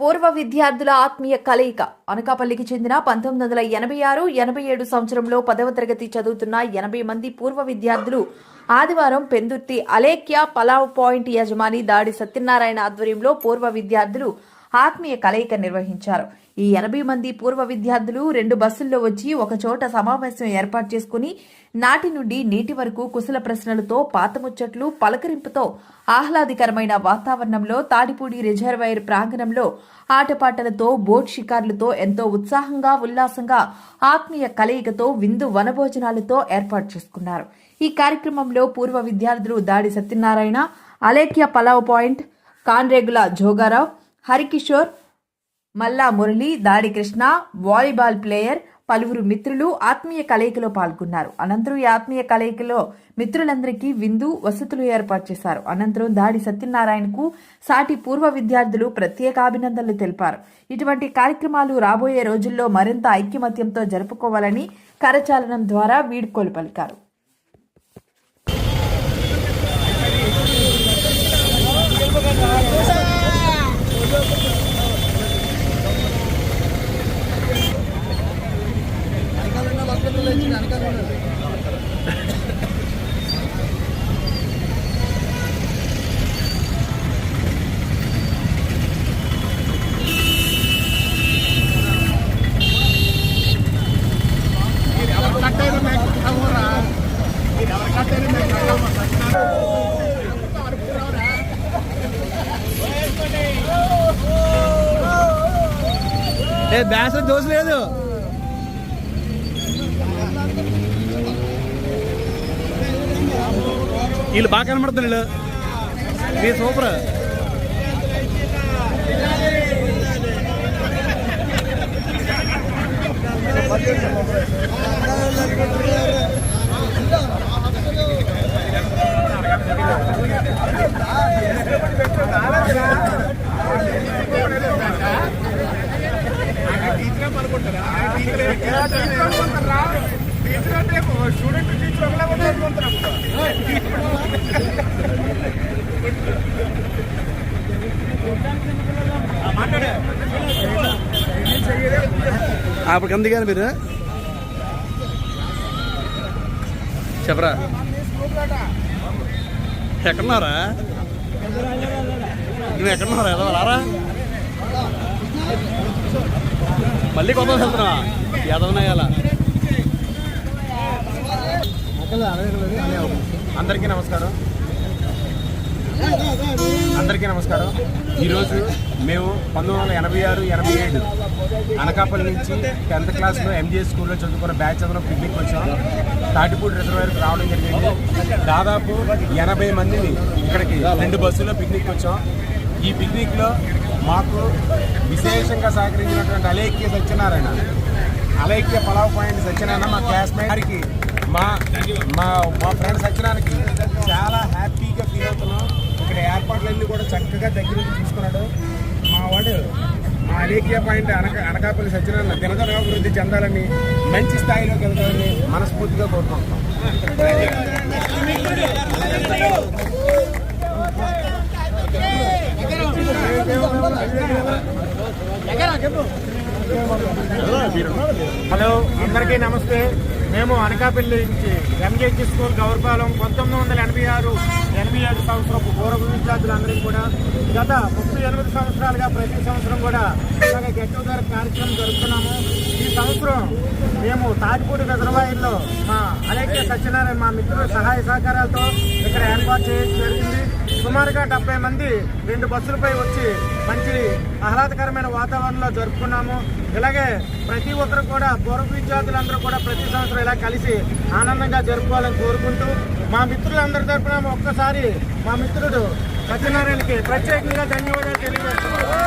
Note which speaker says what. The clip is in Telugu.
Speaker 1: పూర్వ విద్యార్థుల ఆత్మీయ కలయిక. అనకాపల్లికి చెందిన పంతొమ్మిది వందల ఎనభై ఆరు ఎనభై ఏడు సంవత్సరంలో పదవ తరగతి చదువుతున్న ఎనభై మంది పూర్వ విద్యార్థులు ఆదివారం పెందుర్తి అలేఖ్య పలావ్ పాయింట్ యజమాని దాడి సత్యనారాయణ ఆధ్వర్యంలో పూర్వ విద్యార్థులు ఆత్మీయ కలయిక నిర్వహించారు. ఈ ఎనభై మంది పూర్వ విద్యార్థులు రెండు బస్సుల్లో వచ్చి ఒకచోట సమావేశం ఏర్పాటు చేసుకుని నాటి నుండి నేటి వరకు కుశల ప్రశ్నలతో పాతముచ్చట్లు పలకరింపుతో ఆహ్లాదకరమైన వాతావరణంలో తాడిపూడి రిజర్వాయర్ ప్రాంగణంలో ఆటపాటలతో బోట్ షికార్లతో ఎంతో ఉత్సాహంగా ఉల్లాసంగా ఆత్మీయ కలయికతో విందు వనభోజనాలతో ఏర్పాటు చేసుకున్నారు. ఈ కార్యక్రమంలో పూర్వ విద్యార్థులు దాడి సత్యనారాయణ అలేఖ్య పలావ్ పాయింట్ కాన్రేగుల జోగారావు హరికిషోర్ మల్లా మురళి దాడి కృష్ణ వాలీబాల్ ప్లేయర్ పలువురు మిత్రులు ఆత్మీయ కలయికలో పాల్గొన్నారు. అనంతరం ఈ ఆత్మీయ కలయికలో మిత్రులందరికీ విందు వసతులు ఏర్పాటు చేశారు. అనంతరం దాడి సత్యనారాయణకు సాటి పూర్వ విద్యార్థులు ప్రత్యేక అభినందనలు తెలిపారు. ఇటువంటి కార్యక్రమాలు రాబోయే రోజుల్లో మరింత ఐక్యమత్యంతో జరుపుకోవాలని కరచాలనం ద్వారా వీడ్కోలు పలికారు.
Speaker 2: ఏ బ్యాస్ దోశ లేదు. వీళ్ళు బాగా కనబడుతున్నారు వీళ్ళు. మీరు సూపర్ అప్పుడు కంది కానీ మీరు? చెప్పరా? ఎక్కడున్నారా? నువ్వు ఎక్కడున్నారా? ఎలా రారా మళ్ళీ కొత్త వెళ్తున్నా. ఎదవనాయాల
Speaker 3: అందరికీ నమస్కారం. అందరికీ నమస్కారం. ఈరోజు మేము పంతొమ్మిది వందల ఎనభై ఆరు ఎనభై ఏడు అనకాపల్లి నుంచి టెన్త్ క్లాస్లో ఎంజిఎస్ స్కూల్లో చదువుకున్న బ్యాచ్ అందరం పిక్నిక్ వచ్చాం. తాటిపూడి రిజర్వాయర్కి రావడం జరిగింది. దాదాపు ఎనభై మందిని ఇక్కడికి రెండు బస్సుల్లో పిక్నిక్ వచ్చాం. ఈ పిక్నిక్లో మాకు విశేషంగా సహకరించినటువంటి అలైక్య సత్యనారాయణ. అలైక్య పలావ్ పాయింట్ సత్యనారాయణ మా క్లాస్మేట్ గారికి మా మా మా ఫ్రెండ్ సత్యనారాయణకి చాలా హ్యాపీగా ఫీల్ అవుతున్నాం. ఇక్కడ ఏర్పాట్లన్నీ కూడా చక్కగా దగ్గర నుంచి చూసుకున్నాడు. మా వాడు మా అలేఖ్య పాయింట్ అనక అనకాపల్లి సత్యనారాయణ దినదన అభివృద్ధి చెందాలని మంచి స్థాయిలోకి వెళ్తామని మనస్ఫూర్తిగా కోరుకుంటున్నాం. హలో అందరికీ నమస్తే. మేము అనకాపల్లి నుంచి ఎంజేజీ స్కూల్ గౌరపాలెం పంతొమ్మిది వందల ఎనభై ఆరు ఎనభై ఏడు సంవత్సరపు పూర్వ విద్యార్థులందరికీ కూడా గత ముప్పై ఎనిమిది సంవత్సరాలుగా ప్రతి సంవత్సరం కూడా ఇలాగ గెట్ టుగెదర్ కార్యక్రమం జరుపుతున్నాము. ఈ సంవత్సరం మేము తాటిపూడి రిజర్వాయర్లో మా అలేఖ్య సత్యనారాయణ మా మిత్రుల సహాయ సహకారాలతో ఇక్కడ ఏర్పాటు చేయడం జరిగింది. సుమారుగా డెబ్బై మంది రెండు బస్సులపై వచ్చి మంచి ఆహ్లాదకరమైన వాతావరణంలో జరుపుకున్నాము. ఇలాగే ప్రతి ఒక్కరు కూడా పూర్వ విద్యార్థులందరూ కూడా ప్రతి సంవత్సరం ఇలా కలిసి ఆనందంగా జరుపుకోవాలని కోరుకుంటూ మా మిత్రులందరి తరఫున ఒక్కసారి మా మిత్రుడు సత్యనారాయణకి ప్రత్యేకంగా ధన్యవాదాలు తెలియజేస్తున్నాను